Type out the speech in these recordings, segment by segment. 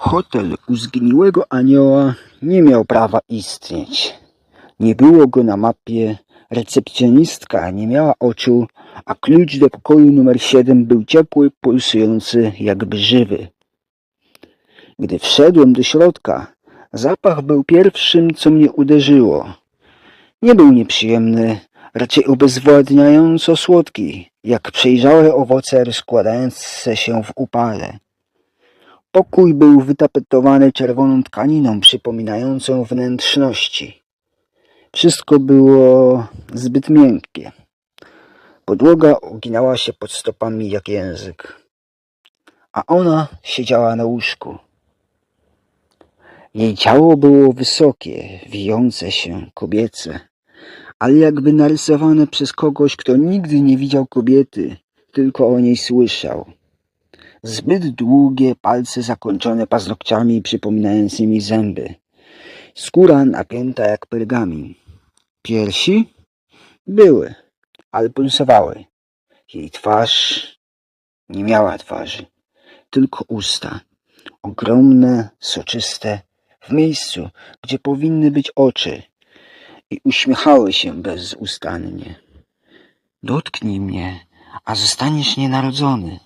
Hotel u zgniłego anioła nie miał prawa istnieć. Nie było go na mapie, recepcjonistka nie miała oczu, a klucz do pokoju numer 7 był ciepły, pulsujący, jakby żywy. Gdy wszedłem do środka, zapach był pierwszym, co mnie uderzyło. Nie był nieprzyjemny, raczej obezwładniająco słodki, jak przejrzałe owoce rozkładające się w upale. Pokój był wytapetowany czerwoną tkaniną przypominającą wnętrzności. Wszystko było zbyt miękkie. Podłoga uginała się pod stopami jak język, a ona siedziała na łóżku. Jej ciało było wysokie, wijące się, kobiece, ale jakby narysowane przez kogoś, kto nigdy nie widział kobiety, tylko o niej słyszał. Zbyt długie palce zakończone paznokciami przypominającymi zęby. Skóra napięta jak pergamin. Piersi? Były, ale pulsowały. Jej twarz nie miała twarzy, tylko usta. Ogromne, soczyste, w miejscu, gdzie powinny być oczy. I uśmiechały się bezustannie. Dotknij mnie, a zostaniesz nienarodzony.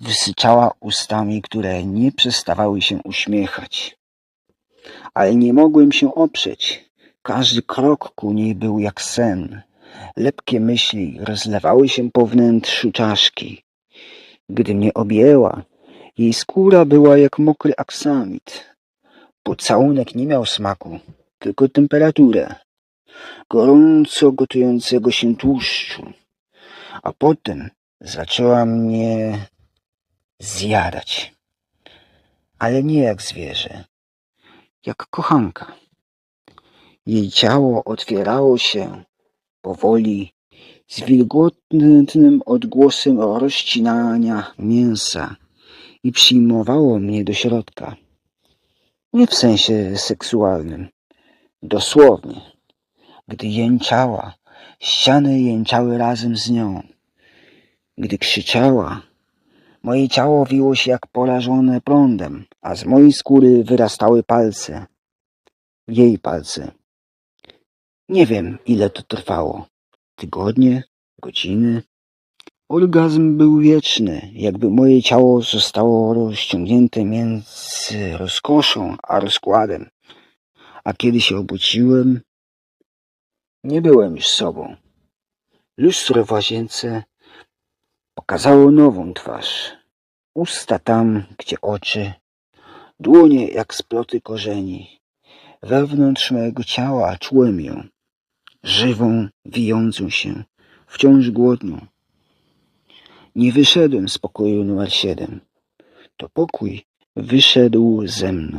Wysyczała ustami, które nie przestawały się uśmiechać. Ale nie mogłem się oprzeć. Każdy krok ku niej był jak sen. Lepkie myśli rozlewały się po wnętrzu czaszki. Gdy mnie objęła, jej skóra była jak mokry aksamit. Pocałunek nie miał smaku, tylko temperaturę. Gorąco gotującego się tłuszczu. A potem zaczęła mnie zjadać. Ale nie jak zwierzę, jak kochanka. Jej ciało otwierało się powoli, z wilgotnym odgłosem rozcinania mięsa i przyjmowało mnie do środka. Nie w sensie seksualnym, dosłownie. Gdy jęczała, ściany jęczały razem z nią. Gdy krzyczała, moje ciało wiło się jak porażone prądem, a z mojej skóry wyrastały palce. Jej palce. Nie wiem, ile to trwało. Tygodnie, godziny. Orgazm był wieczny, jakby moje ciało zostało rozciągnięte między rozkoszą a rozkładem. A kiedy się obudziłem, nie byłem już sobą. Lustro w łazience pokazało nową twarz. Usta tam, gdzie oczy, dłonie jak sploty korzeni. Wewnątrz mojego ciała czułem ją, żywą, wijącą się, wciąż głodną. Nie wyszedłem z pokoju numer siedem. To pokój wyszedł ze mną.